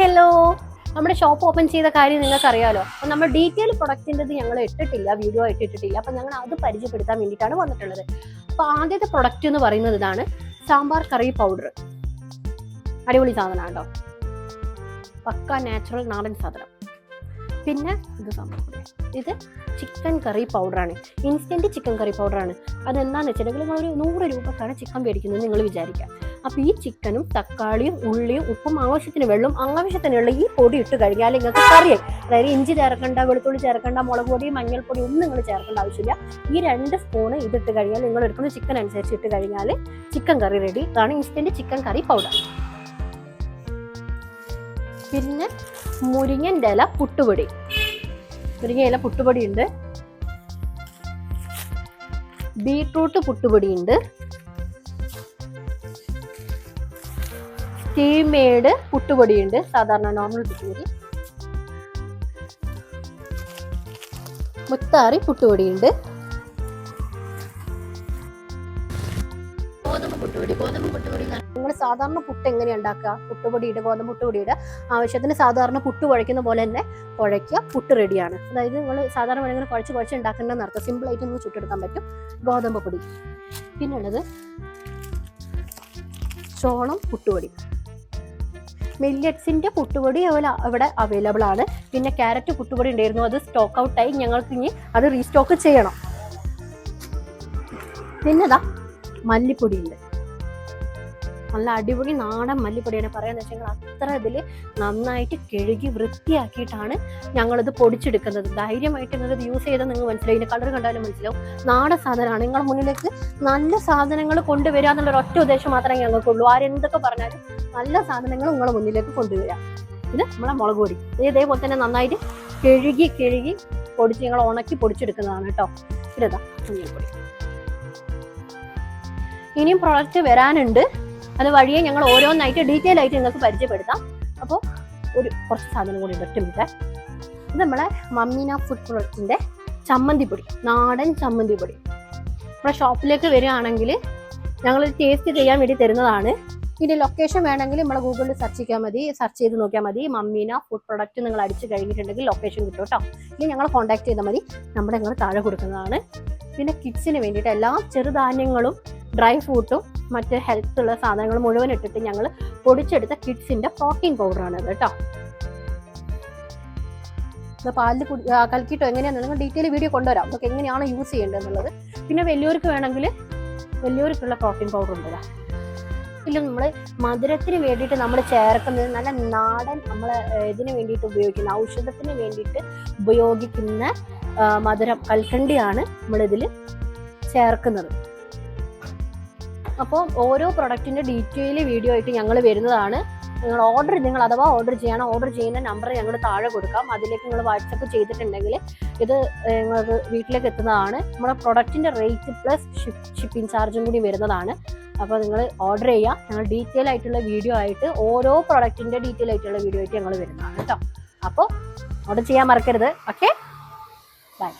Hello. നമ്മുടെ shop open ചെയ്ത കാര്യം നിങ്ങൾക്ക് അറിയാലോ അപ്പൊ നമ്മൾ ഡീറ്റെയിൽ പ്രൊഡക്റ്റിന്റെത് ഞങ്ങൾ ഇട്ടിട്ടില്ല വീഡിയോ ആയിട്ട് ഇട്ടിട്ടില്ല. അപ്പൊ ഞങ്ങൾ അത് പരിചയപ്പെടുത്താൻ വേണ്ടിയിട്ടാണ് വന്നിട്ടുള്ളത്. അപ്പോൾ ആദ്യത്തെ പ്രൊഡക്റ്റ് എന്ന് പറയുന്നത് ഇതാണ് സാമ്പാർ കറി പൗഡർ അടിപൊളി സാധനമാണ് കേട്ടോ പക്ക നാച്ചുറൽ നാടൻ സാധനം. പിന്നെ ഇത് സംഭവം. ഇത് ചിക്കൻ കറി പൗഡറാണ് ഇൻസ്റ്റന്റ് ചിക്കൻ കറി പൗഡറാണ് അതെന്താണെന്ന് വെച്ചിട്ടുണ്ടെങ്കിൽ നിങ്ങളൊരു നൂറ് രൂപക്കാണ് ചിക്കൻ മേടിക്കുന്നത് നിങ്ങൾ വിചാരിക്കാം അപ്പോൾ ഈ ചിക്കനും തക്കാളിയും ഉള്ളിയും ഉപ്പും ആവശ്യത്തിന് വെള്ളം ആവശ്യത്തിനുള്ള ഈ പൊടി ഇട്ട് കഴിഞ്ഞാൽ നിങ്ങൾക്ക് കറിയായി. അതായത് ഇഞ്ചി ചേർക്കണ്ട വെളുത്തുള്ളി ചേർക്കണ്ട മുളക് പൊടി മഞ്ഞൾപ്പൊടി ഒന്നും നിങ്ങൾ ചേർക്കേണ്ട ആവശ്യമില്ല. ഈ രണ്ട് സ്പൂണ് ഇതിട്ട് കഴിഞ്ഞാൽ നിങ്ങൾ എടുക്കുന്ന ചിക്കൻ അനുസരിച്ച് ഇട്ട് കഴിഞ്ഞാൽ ചിക്കൻ കറി റെഡി ഇതാണ് ഇൻസ്റ്റന്റ് ചിക്കൻ കറി പൗഡർ പിന്നെ മുരിങ്ങന്റെ ഇല പുട്ടുപൊടി. മുരിങ്ങ ഇല പുട്ടുപൊടി ഉണ്ട് ബീട്രൂട്ട് പുട്ടുപൊടി ഉണ്ട് സ്റ്റീമേഡ് പുട്ടുപൊടി ഉണ്ട് സാധാരണ നോർമൽ പുട്ടുപൊടി. മുത്താറി പുട്ടുപൊടി ഉണ്ട് നിങ്ങൾ സാധാരണ പുട്ട് എങ്ങനെ ഉണ്ടാക്കുക? പുട്ടുപൊടിയുടെ ഗോതമ്പ് പുട്ടുപൊടിയുടെ ആവശ്യത്തിന് സാധാരണ പുട്ട് കുഴയ്ക്കുന്ന പോലെ തന്നെ കുഴയ്ക്കുക. പുട്ട് റെഡിയാണ് അതായത് നിങ്ങൾ സാധാരണ പോലെ ഇങ്ങനെ കുഴച്ച് കുഴച്ച് ഉണ്ടാക്കേണ്ടത് അർത്ഥം സിമ്പിൾ ആയിട്ട് നമുക്ക് ചുട്ടെടുക്കാൻ പറ്റും. ഗോതമ്പ് പൊടി. പിന്നെ ഉള്ളത് ചോളം പുട്ടുപൊടി. മില്ലറ്റ്സിന്റെ പുട്ടുപൊടി അവിടെ അവൈലബിൾ ആണ്. പിന്നെ ക്യാരറ്റ് പുട്ടുപൊടി ഉണ്ടായിരുന്നു. അത് സ്റ്റോക്ക് ഔട്ടായി ഞങ്ങൾക്ക് ഇനി അത് റീസ്റ്റോക്ക് ചെയ്യണം. പിന്നെതാ മല്ലിപ്പൊടി ഉണ്ട് നല്ല അടിപൊളി നാടൻ മല്ലിപ്പൊടിയാണ്. പറയാന്ന് വെച്ചാൽ അത്ര ഇതിൽ നന്നായിട്ട് കഴുകി വൃത്തിയാക്കിയിട്ടാണ് ഞങ്ങളിത് പൊടിച്ചെടുക്കുന്നത്. ധൈര്യമായിട്ട് നിങ്ങളിത് യൂസ് ചെയ്താൽ നിങ്ങൾ മനസ്സിലാവും. ഇതിന്റെ കളർ കണ്ടാലും മനസ്സിലാവും. നാടൻ സാധനമാണ്. നിങ്ങളുടെ മുന്നിലേക്ക് നല്ല സാധനങ്ങൾ കൊണ്ടുവരിക എന്നുള്ള ഒറ്റ ഉദ്ദേശം മാത്രമേ ഞങ്ങൾക്കുള്ളൂ. ആരെന്തൊക്കെ പറഞ്ഞാലും നല്ല സാധനങ്ങൾ നിങ്ങളുടെ മുന്നിലേക്ക് കൊണ്ടുവരിക ഇത് നമ്മളെ മുളക് പൊടി. ഇത് ഇതേപോലെ തന്നെ നന്നായിട്ട് കഴുകി കഴുകി പൊടിച്ച് ഞങ്ങൾ ഉണക്കി പൊടിച്ചെടുക്കുന്നതാണ് കേട്ടോ ഇതാ മഞ്ഞൾപ്പൊടി ഇനിയും പ്രൊഡക്റ്റ് വരാനുണ്ട്. അത് വഴിയെ ഞങ്ങൾ ഓരോന്നായിട്ട് ഡീറ്റെയിൽ ആയിട്ട് നിങ്ങൾക്ക് പരിചയപ്പെടുത്താം. അപ്പോൾ ഒരു കുറച്ച് സാധനം കൂടി ഉണ്ട് ഒറ്റ ഇത് നമ്മളെ മമ്മീന ഫുഡ് പ്രൊഡക്റ്റിന്റെ ചമ്മന്തിപ്പൊടി നാടൻ ചമ്മന്തിപ്പൊടി നമ്മുടെ ഷോപ്പിലേക്ക് വരികയാണെങ്കിൽ ഞങ്ങൾ ടേസ്റ്റ് ചെയ്യാൻ വേണ്ടി തരുന്നതാണ്. ഇതിന്റെ ലൊക്കേഷൻ വേണമെങ്കിൽ നമ്മൾ ഗൂഗിളിൽ സെർച്ച് ചെയ്യാൻ മതി സെർച്ച് ചെയ്ത് നോക്കിയാൽ മതി. മമ്മീന ഫുഡ് പ്രൊഡക്റ്റ് നിങ്ങൾ അടിച്ച് കഴിഞ്ഞിട്ടുണ്ടെങ്കിൽ ലൊക്കേഷൻ കിട്ടും കേട്ടോ. ഇനി ഞങ്ങൾ കോൺടാക്ട് ചെയ്താൽ മതി. നമ്മുടെ ഞങ്ങൾ താഴെ കൊടുക്കുന്നതാണ്. പിന്നെ കിഡ്സിന് വേണ്ടിയിട്ട് എല്ലാ ചെറുധാന്യങ്ങളും ഡ്രൈ ഫ്രൂട്ടും മറ്റ് ഹെൽത്ത് ഉള്ള സാധനങ്ങൾ മുഴുവൻ ഇട്ടിട്ട് ഞങ്ങൾ പൊടിച്ചെടുത്ത കിഡ്സിന്റെ പ്രോട്ടീൻ പൗഡറാണ് ഇത് കേട്ടോ പാലിൽ കലക്കിയിട്ടോ എങ്ങനെയാണെന്ന് നിങ്ങൾ ഡീറ്റെയിൽ വീഡിയോ കൊണ്ടുവരാം. നമുക്ക് എങ്ങനെയാണ് യൂസ് ചെയ്യേണ്ടത് എന്നുള്ളത് പിന്നെ വലിയവർക്ക് വേണമെങ്കിൽ വലിയവർക്കുള്ള പ്രോട്ടീൻ പൗഡർ ഉണ്ട് ഇതാ. ഇതിൽ നമ്മൾ മധുരത്തിന് വേണ്ടിയിട്ട് നമ്മൾ ചേർക്കുന്നത് നല്ല നാടൻ നമ്മൾ ഇതിന് വേണ്ടിയിട്ട് ഉപയോഗിക്കുന്ന ഔഷധത്തിന് വേണ്ടിയിട്ട് ഉപയോഗിക്കുന്ന മധുരം കൽക്കണ്ടിയാണ് നമ്മളിതിൽ ചേർക്കുന്നത്. അപ്പോൾ ഓരോ പ്രൊഡക്റ്റിന്റെ ഡീറ്റെയിൽ വീഡിയോ ആയിട്ട് ഞങ്ങൾ വരുന്നതാണ്. നിങ്ങൾ ഓർഡർ നിങ്ങൾ അഥവാ ഓർഡർ ചെയ്യണം ഓർഡർ ചെയ്യുന്ന നമ്പർ ഞങ്ങൾ താഴെ കൊടുക്കാം. അതിലേക്ക് നിങ്ങൾ വാട്സപ്പ് ചെയ്തിട്ടുണ്ടെങ്കിൽ ഇത് നിങ്ങൾക്ക് വീട്ടിലേക്ക് എത്തുന്നതാണ്. നമ്മുടെ പ്രൊഡക്റ്റിന്റെ റേറ്റ് പ്ലസ് ഷിപ്പിംഗ് ചാർജും കൂടി വരുന്നതാണ്. അപ്പോൾ നിങ്ങൾ ഓർഡർ ചെയ്യുക ഞങ്ങൾ ഡീറ്റെയിൽ ആയിട്ടുള്ള വീഡിയോ ആയിട്ട് ഓരോ പ്രൊഡക്റ്റിന്റെ ഡീറ്റെയിൽ ആയിട്ടുള്ള വീഡിയോ ആയിട്ട് ഞങ്ങൾ വരുന്നതാണ് കേട്ടോ അപ്പോൾ ഓർഡർ ചെയ്യാൻ മറക്കരുത്. Okay bye